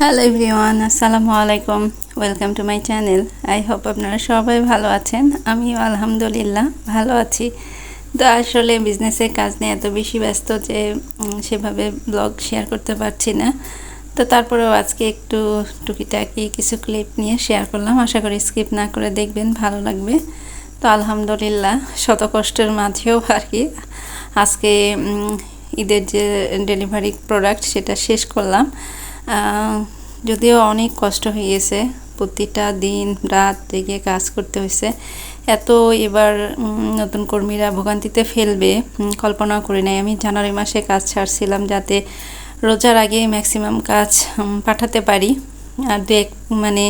Hello everyone আসসালামু আলাইকুম welcome to my channel I hope আপনারা সবাই ভালো আছেন। আমিও আলহামদুলিল্লাহ ভালো আছি। তো আসলে বিজনেসের কাজ নিয়ে এত বেশি ব্যস্ত যে সেভাবে ব্লগ শেয়ার করতে পারছি না। তো তারপরেও আজকে একটু টুকিটাকি কিছু ক্লিপ নিয়ে শেয়ার করলাম। আশা করি স্কিপ না করে দেখবেন, ভালো লাগবে। তো আলহামদুলিল্লাহ, শত কষ্টের মাঝেও আর কি আজকে ঈদের যে ডেলিভারি প্রোডাক্ট সেটা শেষ করলাম। যদিও অনেক কষ্ট হয়ে গেছে, প্রতিটা দিন, রাত জেগে কাজ করতে হয়েছে। এত এবার নতুন কর্মীরা ভোগান্তিতে ফেলবে কল্পনা করি নাই। আমি জানুয়ারি মাসে কাজ ছাড়ছিলাম যাতে রোজার আগে ম্যাক্সিমাম কাজ পাঠাতে পারি। আর দু এক মানে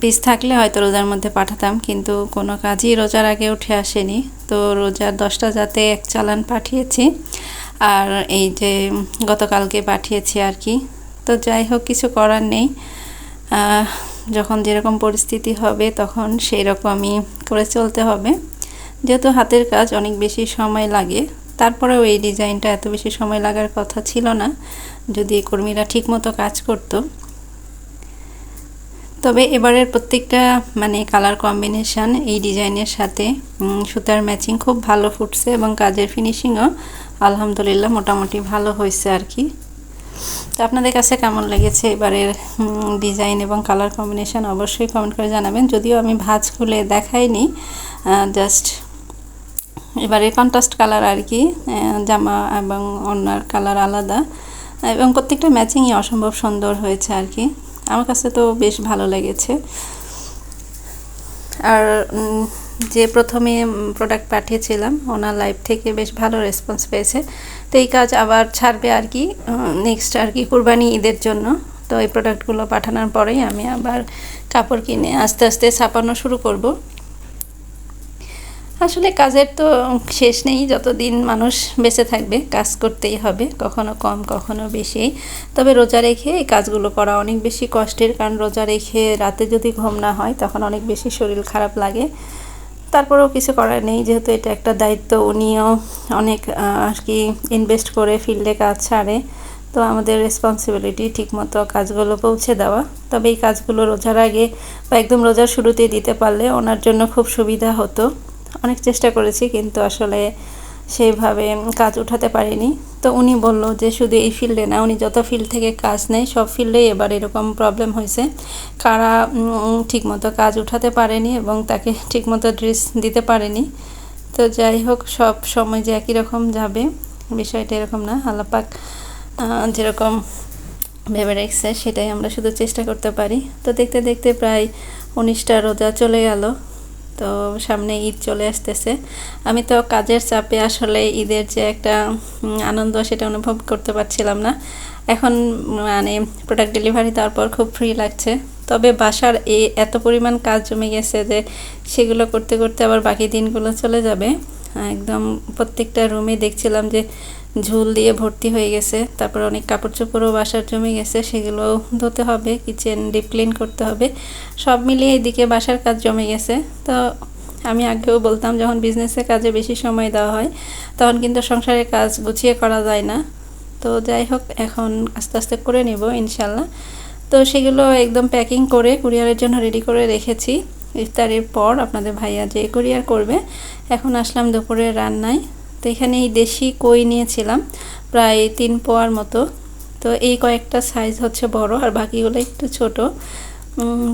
পিস থাকলে হয়তো রোজার মধ্যে পাঠাতাম, কিন্তু কোনো কাজই রোজার আগে উঠে আসেনি। তো রোজার দশটা যাতে এক চালান পাঠিয়েছি। আর এই যে, গতকালকে পাঠিয়েছি আর কি। তো যাই হোক, কিছু করার নেই। যখন যেরকম পরিস্থিতি হবে তখন সেই রকমই করে চলতে হবে। যেহেতু হাতের কাজ অনেক বেশি সময় লাগে, তারপরেও এই ডিজাইনটা এত বেশি সময় লাগার কথা ছিল না, যদি কর্মীরা ঠিকমতো কাজ করতো। তবে এবারের প্রত্যেকটা মানে কালার কম্বিনেশন এই ডিজাইনের সাথে সুতার ম্যাচিং খুব ভালো ফুটছে এবং কাজের ফিনিশিংও আলহামদুলিল্লাহ মোটামুটি ভালো হয়েছে আর কি। তো আপনাদের কাছে কেমন লেগেছে এবারের ডিজাইন এবং কালার কম্বিনেশন অবশ্যই কমেন্ট করে জানাবেন। যদিও আমি ভাজ খুলে দেখাইনি জাস্ট এবারে কন্ট্রাস্ট কালার আর কি জামা এবং অন্যার কালার আলাদা। এবং প্রত্যেকটা ম্যাচিংই অসম্ভব সুন্দর হয়েছে আর কি। আমার কাছে তো বেশ ভালো লেগেছে। আর যে প্রথমে প্রোডাক্ট পাঠিয়েছিলাম, ওনার লাইভ থেকে বেশ ভালো রেসপন্স পেয়েছে। তো এই কাজ আবার ছাড়বে আর কি নেক্সট আর কি কুরবানি ঈদের জন্য। তো এই প্রোডাক্টগুলো পাঠানোর পরেই আমি আবার কাপড় কিনে আস্তে আস্তে ছাপানো শুরু করব। আসলে কাজের তো শেষ নেই, যতদিন মানুষ বেঁচে থাকবে, কাজ করতেই হবে, কখনো কম, কখনো বেশি। তবে রোজা রেখে এই কাজগুলো করা অনেক বেশি কষ্টের, কারণ রোজা রেখে রাতে যদি ঘুম না হয়, তখন অনেক বেশি শরীর খারাপ লাগে। তারপরেও কিছু করার নেই, যেহেতু এটা একটা দায়িত্ব উনিও অনেক আর কি ইনভেস্ট করে ফিল্ডে কাজ ছাড়ে। তো আমাদের রেসপন্সিবিলিটি ঠিকমতো কাজগুলো পৌঁছে দেওয়া। তবে এই কাজগুলো রোজার আগে বা একদম রোজার শুরুতেই দিতে পারলে ওনার জন্য খুব সুবিধা হতো। অনেক চেষ্টা করেছি, কিন্তু আসলে সেইভাবে কাজ উঠাতে পারিনি। তো উনি বলল যে শুধু এই ফিল্ডে না উনি যত ফিল্ড থেকে কাজ নেয় সব ফিল্ডেই এবার এরকম প্রবলেম হয়েছে। কারা ঠিকমতো কাজ উঠাতে পারেনি এবং তাকে ঠিকমতো ড্রেস দিতে পারেনি। তো যাই হোক সব সময় যে একই রকম যাবে বিষয়টা এরকম না। আল্লাপাক আহ, যেরকম ভেবে রেখেছে সেটাই আমরা শুধু চেষ্টা করতে পারি। তো দেখতে দেখতে প্রায় উনিশটা রোজা চলে গেল। তো সামনে ঈদ চলে আসতেছে। আমি তো কাজের চাপে আসলে ঈদের যে একটা আনন্দ সেটা অনুভব করতে পারছিলাম না। এখন মানে প্রোডাক্ট ডেলিভারি তারপর পর খুব ফ্রি লাগছে। তবে বাসার এই এত পরিমাণ কাজ জমে গেছে যে, সেগুলো করতে করতে আবার বাকি দিনগুলো চলে যাবে। একদম প্রত্যেকটা রুমে দেখছিলাম যে ঝুল দিয়ে ভর্তি হয়ে গেছে, তারপর অনেক কাপড় চোপড়ও বাসার জমে গেছে সেগুলো ধুতে হবে কিচেন ডিপ ক্লিন করতে হবে, সব মিলিয়ে এদিকে বাসার কাজ জমে গেছে। তো আমি আগেও বলতাম, যখন বিজনেসের কাজে বেশি সময় দেওয়া হয়, তখন কিন্তু সংসারের কাজ গুছিয়ে করা যায় না। তো যাই হোক, এখন আস্তে আস্তে করে নেব, ইনশাল্লাহ। তো সেগুলো একদম প্যাকিং করে কুরিয়ারের জন্য রেডি করে রেখেছি। ইফতারের পর আপনাদের ভাইয়া যে কুরিয়ার করবে, এখন আসলাম দুপুরের রান্নায়। তো এখানে এই দেশি কই নিয়েছিলাম, প্রায় তিন পোয়ার মতো। তো এই কয়েকটা সাইজ হচ্ছে বড় আর বাকিগুলো একটু ছোট।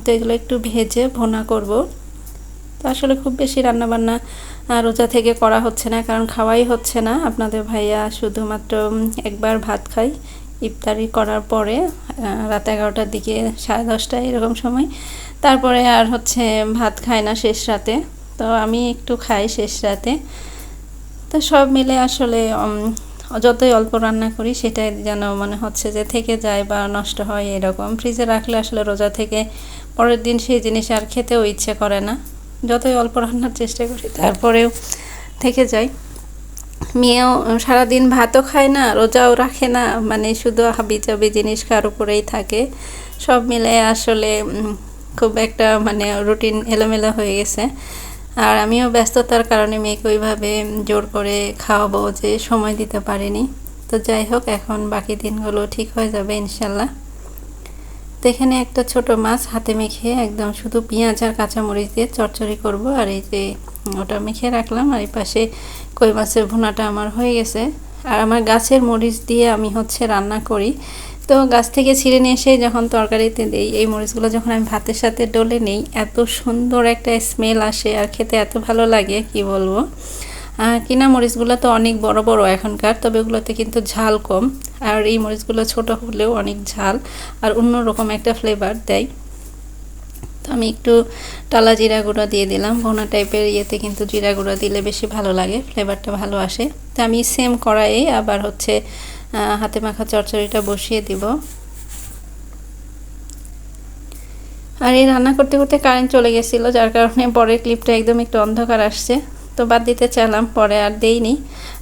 তো এগুলো একটু ভেজে ভোনা করব। তো আসলে খুব বেশি রান্নাবান্না রোজা থেকে করা হচ্ছে না, কারণ খাওয়াই হচ্ছে না। আপনাদের ভাইয়া শুধুমাত্র একবার ভাত খাই ইফতারি করার পরে রাত এগারোটার দিকে, সাড়ে দশটা এরকম সময়। তারপরে আর হচ্ছে ভাত খায় না শেষ রাতে। তো আমি একটু খাই শেষ রাতে। তো সব মিলে আসলে যতই অল্প রান্না করি সেটাই যেন মনে হচ্ছে যে থেকে যায় বা নষ্ট হয় এরকম। ফ্রিজে রাখলে আসলে রোজা থেকে পরের দিন সেই জিনিস আর খেতেও ইচ্ছে করে না। যতই অল্প রান্নার চেষ্টা করি তারপরেও থেকে যায়। মেয়েও সারাদিন ভাতও খায় না, রোজাও রাখে না। মানে শুধু হাবি চাবি জিনিস কার উপরেই থাকে। সব মিলে আসলে খুব একটা মানে রুটিন এলোমেলো হয়ে গেছে। আর আমিও ব্যস্ততার কারণে মেয়েকে ওইভাবে জোর করে খাওয়াবো যে সময় দিতে পারিনি। তো যাই হোক, এখন বাকি দিনগুলো ঠিক হয়ে যাবে ইনশাল্লাহ। তো এখানে একটা ছোট মাছ হাতে মেখে একদম শুধু পেঁয়াজ আর কাঁচামরিচ দিয়ে চচ্চড়ি করব। আর এই যে ওটা মেখে রাখলাম, আর এই পাশে কই মাছের ভুনাটা আমার হয়ে গেছে। আর আমার গাছের মরিচ দিয়ে আমি হচ্ছে রান্না করি। তো গাছ থেকে ছিঁড়ে নিয়ে এসে যখন তরকারিতে দিই, এই মরিচগুলো যখন আমি ভাতের সাথে ডলে নেই, এত সুন্দর একটা স্মেল আসে আর খেতে এত ভালো লাগে, কি বলব? কিনা মরিচগুলো তো অনেক বড় বড় এখনকার, তবে ওগুলোতে কিন্তু ঝাল কম। আর এই মরিচগুলো ছোট হলেও অনেক ঝাল আর অন্যরকম একটা ফ্লেভার দেয়। তো আমি একটু টালা জিরা গুঁড়ো দিয়ে দিলাম। ভোনা টাইপের ইয়েতে কিন্তু জিরা গুঁড়ো দিলে বেশি ভালো লাগে ফ্লেভারটা ভালো আসে। তো আমি সেম কড়াইয়ে আবার হচ্ছে হাতে মাখা চরচড়িটা বসিয়ে দিব। আর এই রান্না করতে করতে কারেন্ট চলে গেছিল, যার কারণে পরের ক্লিপটা একদম একটু অন্ধকার আসছে। তো বাদ দিতে চালাম পরে আর দেইনি।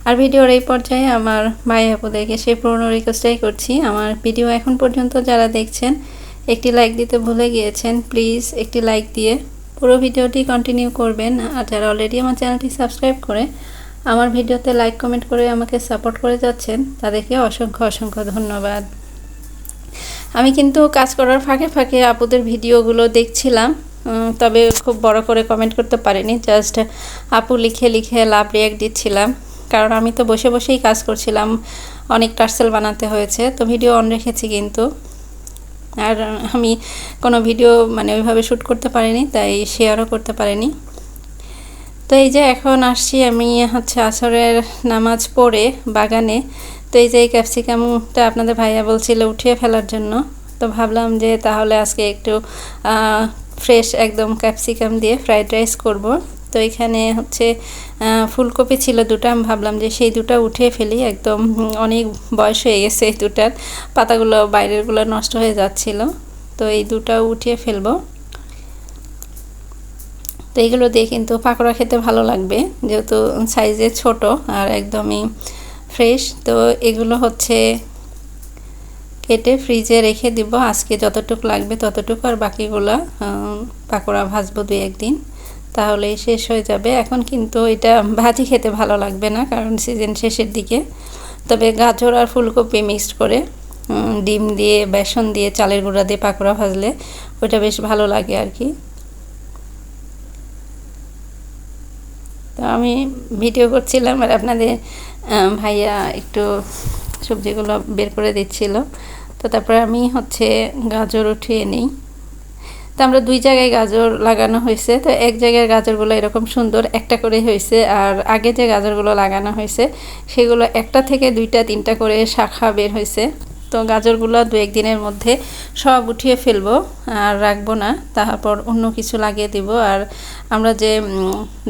আর ভিডিওর এই পর্যায়ে আমার ভাই আপুদেরকে সেই পুরনো রিকোয়েস্টটাই করছি। আমার ভিডিও এখন পর্যন্ত যারা দেখছেন, একটি লাইক দিতে ভুলে গিয়েছেন প্লিজ একটি লাইক দিয়ে পুরো ভিডিওটি কন্টিনিউ করবেন। আর যারা অলরেডি আমার চ্যানেলটি সাবস্ক্রাইব করে আমার ভিডিওতে লাইক, কমেন্ট করে আমাকে সাপোর্ট করে যাচ্ছেন, তাদেরকে অসংখ্য অসংখ্য ধন্যবাদ। আমি কিন্তু কাজ করার ফাঁকে ফাঁকে আপুদের ভিডিওগুলো দেখছিলাম তবে খুব বড় করে কমেন্ট করতে পারিনি, জাস্ট আপু লিখে লিখে লাভ রিয়াক্ট দিচ্ছিলাম, কারণ আমি তো বসে বসেই কাজ করছিলাম, অনেক টার্সেল বানাতে হয়েছে, তো ভিডিও অন রেখেছি কিন্তু। আর আমি কোনো ভিডিও মানে ওইভাবে শ্যুট করতে পারিনি, তাই শেয়ারও করতে পারিনি। তো এই যে এখন আসছি আমি হচ্ছে আসরের নামাজ পড়ে বাগানে। তো এই যে এই ক্যাপসিকামটা আপনাদের ভাইয়া বলছিল উঠিয়ে ফেলার জন্য। তো ভাবলাম যে তাহলে আজকে একটু ফ্রেশ একদম ক্যাপসিকাম দিয়ে ফ্রাইড রাইস করব। তো এখানে হচ্ছে ফুলকপি ছিল দুটো। আমি ভাবলাম যে সেই দুটো উঠে ফেলি। একদম অনেক বয়স হয়ে গেছে এই দুটার। পাতাগুলো, বাইরেরগুলো নষ্ট হয়ে যাচ্ছিল। তো এই দুটো উঠিয়ে ফেলব। তো এইগুলো দিয়ে কিন্তু পাকোড়া খেতে ভালো লাগবে, যেহেতু সাইজে ছোট আর একদমই ফ্রেশ। তো এগুলো হচ্ছে কেটে ফ্রিজে রেখে দিব, আজকে যতটুকু লাগবে ততটুকু আর বাকিগুলো পাকোড়া ভাজবো দুই একদিন তাহলে শেষ হয়ে যাবে। এখন কিন্তু এটা ভাজি খেতে ভালো লাগবে না, কারণ সিজন শেষের দিকে। তবে গাজর আর ফুলকপি মিক্সড করে ডিম দিয়ে, বেসন দিয়ে, চালের গুঁড়া দিয়ে পাকোড়া ভাজলে ওইটা বেশ ভালো লাগে আর কি। তো আমি ভিডিও করছিলাম আর আপনাদের ভাইয়া একটু সবজিগুলো বের করে দিচ্ছিল। তো তারপরে আমি হচ্ছে গাজর উঠিয়ে নিই। তো আমরা দুই জায়গায় গাজর লাগানো হয়েছে। তো এক জায়গায় গাজরগুলো এরকম সুন্দর একটা করে হয়েছে আর আগে যে গাজরগুলো লাগানো হয়েছে, সেগুলো একটা থেকে দুইটা, তিনটা করে শাখা বের হয়েছে। তো গাজরগুলো দু একদিনের মধ্যে সব উঠিয়ে ফেলব আর রাখব না, তারপর অন্য কিছু লাগিয়ে দিব। আর আমরা যে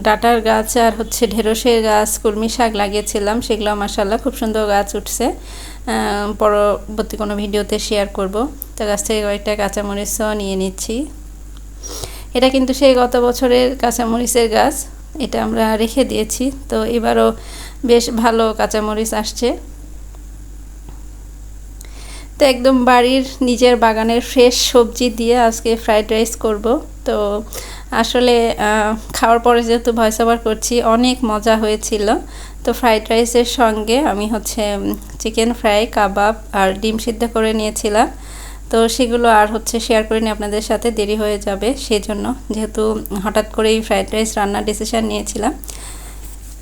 ডাটার গাছ আর হচ্ছে ঢেঁড়সের গাছ, কলমি শাক লাগিয়েছিলাম, সেগুলো মাসাল্লাহ খুব সুন্দর গাছ উঠছে। পরবর্তী কোনো ভিডিওতে শেয়ার করব। তো গাছ থেকে কয়েকটা কাঁচামরিচও নিয়ে নিচ্ছি। এটা কিন্তু সেই গত বছরের কাঁচামরিচের গাছ, এটা আমরা রেখে দিয়েছি। তো এবারও বেশ ভালো কাঁচামরিচ আসছে। তো একদম বাড়ির নিজের বাগানের ফ্রেশ সবজি দিয়ে আজকে ফ্রাইড রাইস করব। তো আসলে খাওয়ার পরে যেহেতু ভয়েস ওভার করছি, অনেক মজা হয়েছিল। তো ফ্রাইড রাইসের সঙ্গে আমি হচ্ছে চিকেন ফ্রাই, কাবাব আর ডিম সিদ্ধ করে নিয়েছিলাম। তো সেগুলো আর হচ্ছে শেয়ার করিনি আপনাদের সাথে, দেরি হয়ে যাবে সেজন্য। যেহেতু হঠাৎ করেই ফ্রাইড রাইস রান্নার ডিসিশান নিয়েছিলাম।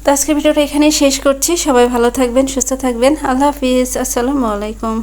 তো আজকের ভিডিওটা এখানেই শেষ করছি। সবাই ভালো থাকবেন, সুস্থ থাকবেন। আল্লাহ হাফিজ। আসসালামু আলাইকুম।